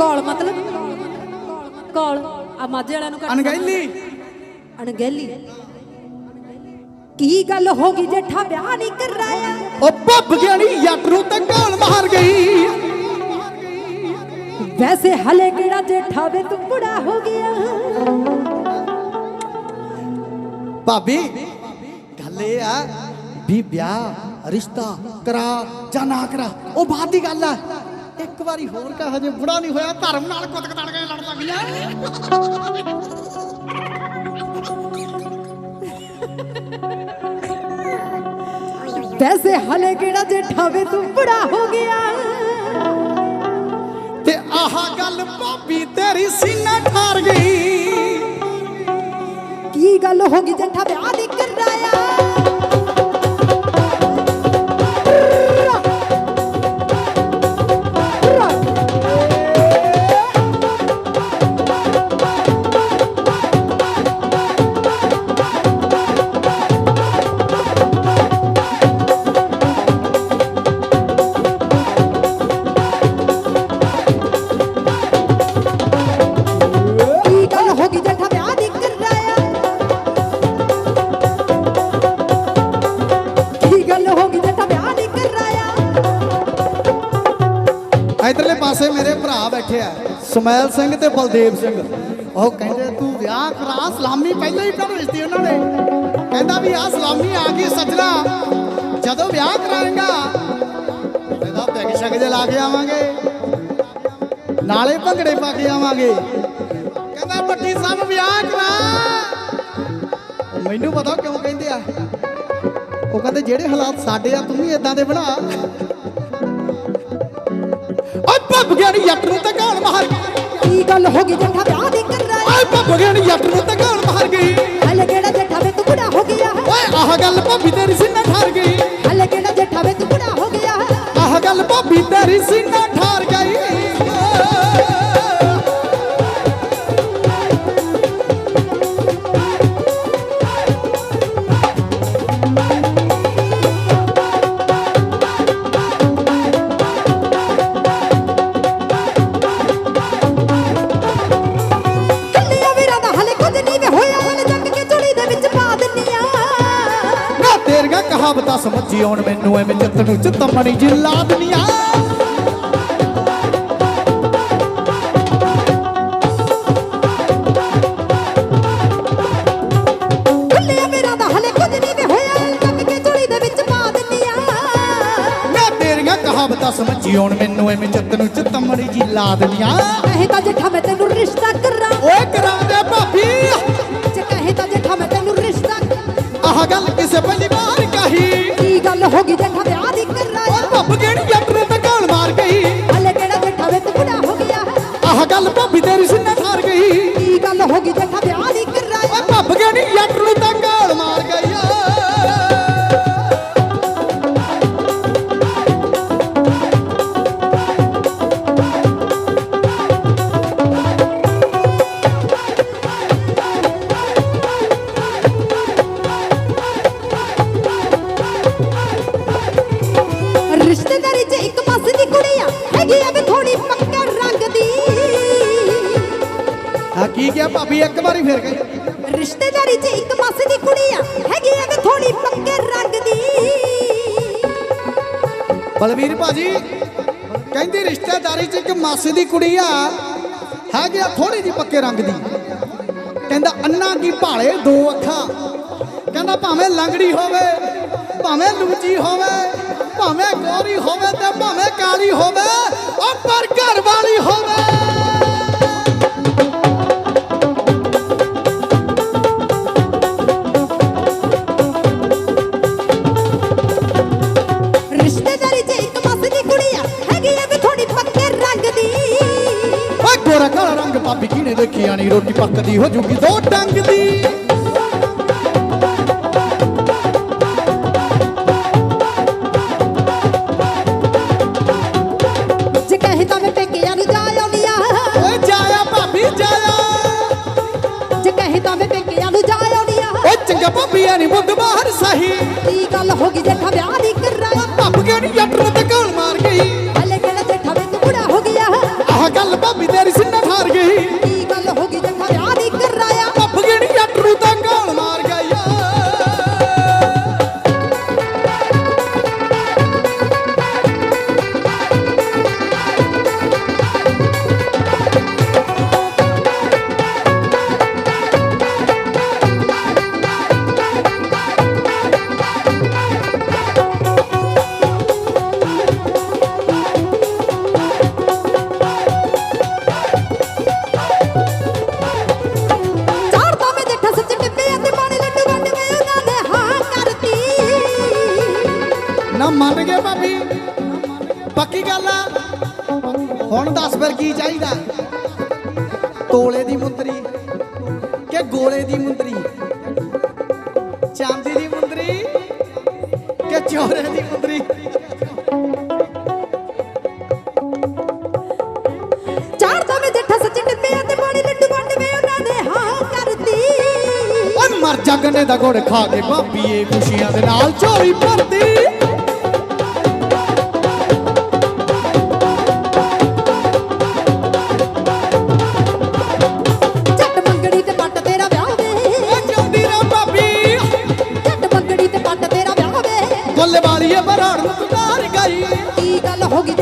Call ਮਤਲਬ? Call ਆ ਮਾਝੇ ਵਾਲਿਆਂ ਨੂੰ ਅਣਗਹਿਲੀ। ਅਣਗਹਿਲੀ। ਕੀ ਗੱਲ ਹੋ ਗਈ ਜੇਠਾ ਵਿਆਹ ਨਹੀਂ ਕਰਾਇਆ? ਉਹ ਭੱਬ ਗਿਆ ਨੀ ਜੱਟ ਨੂੰ ਤਾਂ ਗਾਲ ਮਾਰ ਗਈ। ਵੈਸੇ ਹਲੇ ਕਿਹੜਾ ਜੇਠਾ ਵੇ ਤੂੰ ਬੁੜਾ ਹੋ ਗਿਆ? ਭਾਬੀ ਗੱਲ ਇਹ ਆ ਵੀ ਵਿਆਹ ਰਿਸ਼ਤਾ ਕਰਾ ਜਾਂ ਨਾ ਕਰਾ ਉਹ ਬਾਅਦ ਦੀ ਗੱਲ ਆ। ਇੱਕ ਵਾਰੀ ਹੋਰ ਕਹ, ਹਜੇ ਬੁੜਾ ਨਹੀਂ ਹੋਇਆ, ਧਰਮ ਨਾਲ ਕੁੱਤ ਕਤੜ ਕੇ ਲੜ ਲੱਗ ਵੈਸੇ ਹਲੇ ਕਿਹੜਾ ਜੇਠਾ ਵੇ ਤੂੰ ਬੁੜਾ ਹੋ ਗਿਆ? ਤੇ ਆਹ ਗੱਲ ਭਾਬੀ ਤੇਰੀ ਸੀਨਾ ਠਾਰ ਗਈ। ਕੀ ਗੱਲ ਹੋ ਗਈ ਜੇਠਾ, ਵਿਆਹ ਨਹੀਂ ਕਰਾਇਆ ਭਰਾ ਬੈਠੇ ਸਮੈਲ ਸਿੰਘ ਤੇ ਬਲਦੇਵ ਸਿੰਘ। ਉਹ ਕਹਿੰਦੇ, ਤੂੰ ਵਿਆਹ ਕਰਾ, ਸਲਾਮੀ ਪਹਿਲਾਂ ਹੀ ਭੇਜਦੀ ਉਹਨਾਂ ਨੇ। ਕਹਿੰਦਾ ਵੀ ਆ ਸਲਾਮੀ ਆ ਗਈ ਸੱਜਣਾ, ਜਦੋਂ ਵਿਆਹ ਕਰਾਏਗਾ ਇਹਦਾ ਪੈਗ ਸ਼ਗ ਜੇ ਲਾ ਕੇ ਆਵਾਂਗੇ, ਨਾਲੇ ਭੰਗੜੇ ਪਾ ਕੇ ਆਵਾਂਗੇ। ਕਹਿੰਦਾ ਵੱਡੀ ਸਾਹਿਬ, ਵਿਆਹ ਕਰਾ। ਮੈਨੂੰ ਪਤਾ ਕਿਉਂ ਕਹਿੰਦੇ ਆ। ਉਹ ਕਹਿੰਦੇ, ਜਿਹੜੇ ਹਾਲਾਤ ਸਾਡੇ ਆ, ਤੂੰ ਵੀ ਇਦਾਂ ਦੇ ਬਣਾ। ਭੱਬ ਗਿਆ ਨੀ ਜੱਟ ਨੂੰ ਤਾਂ ਗਾਲ ਮਾਰ ਗਈ। ਕੀ ਗੱਲ ਹੋ ਗਈ? ਜੇਠਾ ਵਿਆਹ ਨਹੀਂ ਕਰਾਇਆ ਓਏ ਭੱਬ ਗਿਆ ਨੀ ਜੱਟ ਨੂੰ ਤਾਂ ਗਾਲ ਮਾਰ ਗਈ। ਹਲੇ ਕਿਹੜਾ ਜੇਠਾ ਵੇ ਤੂੰ ਬੁੜਾ ਹੋ ਗਿਆ ਓਏ ਆਹ ਗੱਲ ਭਾਬੀ ਤੇਰੀ ਸੀਨਾ ਠਾਰ ਗਈ। ਹਲੇ ਕਿਹੜਾ ਜੇਠਾ ਵੇ ਤੂੰ ਬੁੜਾ ਹੋ ਗਿਆ ਆਹ ਗੱਲ ਭਾਬੀ ਤੇਰੀ ਸੀਨਾ ਠਾਰ ਕਹਾਵਤਾਂ ਸਮਝੀ ਆਉਣ ਮੈਨੂੰ ਐਵੇਂ ਚਿੱਤ ਨੂੰ ਚਿੱਤਮਣੀ ਜਿਲਾ ਦੁਨੀਆ। ਦਾ ਦੇ ਕਹਾਵਤਾਂ ਸਮਝੀ ਆਉਣ ਮੈਨੂੰ ਐਵੇਂ ਚਿੱਤ ਨੂੰ ਚਿੱਤਮਣੀ ਜਿਲਾ ਦੁਨੀਆ। ਕਹੇ ਤਾਂ ਜੇਠਾ ਮੈਂ ਤੈਨੂੰ ਰਿਸ਼ਤਾ ਕਰਾਂ। ਓਏ ਕਰਾਉਂਦੇ ਭਾਬੀ। ਜੇ ਕਹੇ ਤਾਂ ਜੇਠਾ ਮੈਂ ਤੈਨੂੰ ਰਿਸ਼ਤਾ ਆਹ ਗੱਲ ਕਿਸੇ ਕੀ ਗੱਲ ਹੋ ਗਈ ਜੇਠਾ ਵਿਆਹ ਦੀ ਕਰਾਇਆ ਓਏ ਭੱਬ ਕਿਹੜੀ ਜੱਟ ਹੈਗੀ ਵੀ ਥੋੜੀ ਪੱਕਾ ਰੰਗ ਦੀ ਆ ਕੀ ਕਿਹਾ ਭਾਬੀ ਇੱਕ ਵਾਰੀ ਫੇਰ ਕਹੀ। ਰਿਸ਼ਤੇਦਾਰੀ 'ਚ ਇੱਕ ਪਾਸੇ ਦੀ ਕੁੜੀ ਆ ਹੈਗੀ ਵੀ ਥੋੜੀ ਪੱਕੇ ਰੰਗ ਦੀ ਬਲਵੀਰ ਭਾਜੀ ਕਹਿੰਦੀ ਰਿਸ਼ਤੇਦਾਰੀ 'ਚ ਇੱਕ ਮਾਸੀ ਦੀ ਕੁੜੀ ਆ ਹੈਗੀ ਆ ਥੋੜੀ ਜੀ ਪੱਕੇ ਰੰਗ ਦੀ। ਕਹਿੰਦਾ ਅੰਨਾ ਕੀ ਭਾਲੇ ਦੋ ਅੱਖਾਂ। ਕਹਿੰਦਾ ਭਾਵੇਂ ਲੰਗੜੀ ਹੋਵੇ ਭਾਵੇਂ ਲੂਚੀ ਹੋਵੇ ਭਾਵੇਂ ਗੋਰੀ ਹੋਵੇ ਤੇ ਭਾਵੇਂ ਕਾਲੀ ਹੋਵੇ ਉਹ ਪਰ ਘਰ ਵਾਲੀ ਹੋਵੇ। ਰਿਸ਼ਤੇਦਾਰੀ 'ਚ ਇੱਕ ਪਾਸੇ ਦੀ ਕੁੜੀ ਆ ਹੈਗੀ ਆ ਵੀ ਥੋੜੀ ਪੱਕੇ ਰੰਗ ਦੀ। ਓਏ ਗੋਰਾ ਕਾਲਾ ਰੰਗ ਆਣੀ ਰੋਟੀ ਪੱਕਦੀ ਹੋ ਜੂਗੀ ਦੋ ਡੰਗ ਦੀ। ਚੰਗਾ ਭਾਬੀ ਮੁੱਗ ਬਾਹਰ ਸਹੀ। ਕੀ ਗੱਲ ਹੋ ਗਈ ਜੇਠਾ ਵਿਆਹ ਦੀ? ਚਾਹੀਦਾ? ਤੋਲੇ ਦੀ ਮੁੰਦਰੀ ਕਿ ਗੋਲੇ ਦੀ ਮੁੰਦਰੀ? ਚਾਂਦੀ ਦੀ ਮੁੰਦਰੀ ਕਿ ਚੋਰੇ ਦੀ ਮੁੰਦਰੀ? ਜੱਠਾ ਸੱਚ ਡੱਬਿਆਂ ਤੇ ਪਾਣੀ ਲੱਡੂ ਵੰਡ ਵੇ ਉਹਨਾਂ ਨੇ ਹਾਂ ਕਰਤੀ ਓਏ ਮਰ ਜਾ ਗੰਨੇ ਦਾ ਗੁੜ ਖਾ ਕੇ ਭਾਬੀਏ ਖੁਸ਼ੀਆਂ ਦੇ ਨਾਲ ਝੋਲੀ ਭਰਦੀ। ਗੋਲੇ ਨੂੰ ਤੁਦਾਰ ਗਈ। ਕੀ ਗੱਲ ਹੋ ਗਈ